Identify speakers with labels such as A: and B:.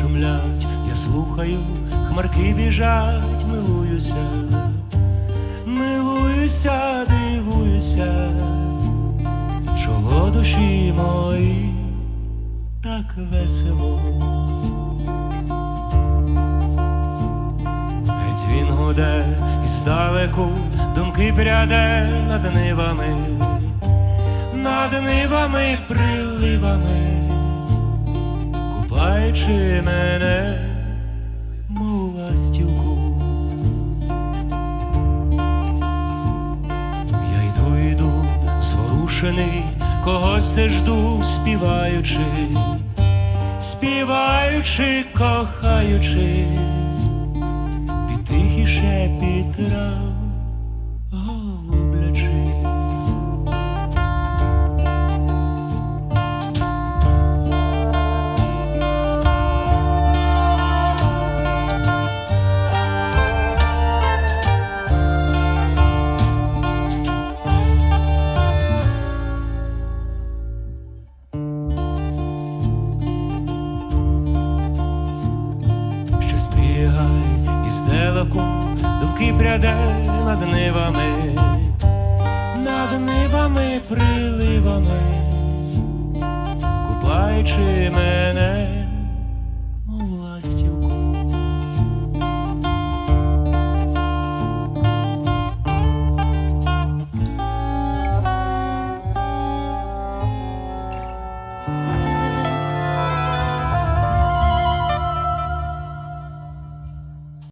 A: шумлять, я слухаю, хмарки біжать, милуюся, милуюся, дивуюся, чого душі мої так весело. Геть він гуде і здалеку думки пряде над нивами, над нивами приливами, купаючи мене, мов ластівку. Я йду, йду, зворушений, когось це жду, співаючи, співаючи, кохаючи під тихий шепіт трав Щось пригай із далеку, думки пряде над нивами, над нивами приливами, купаючи мене.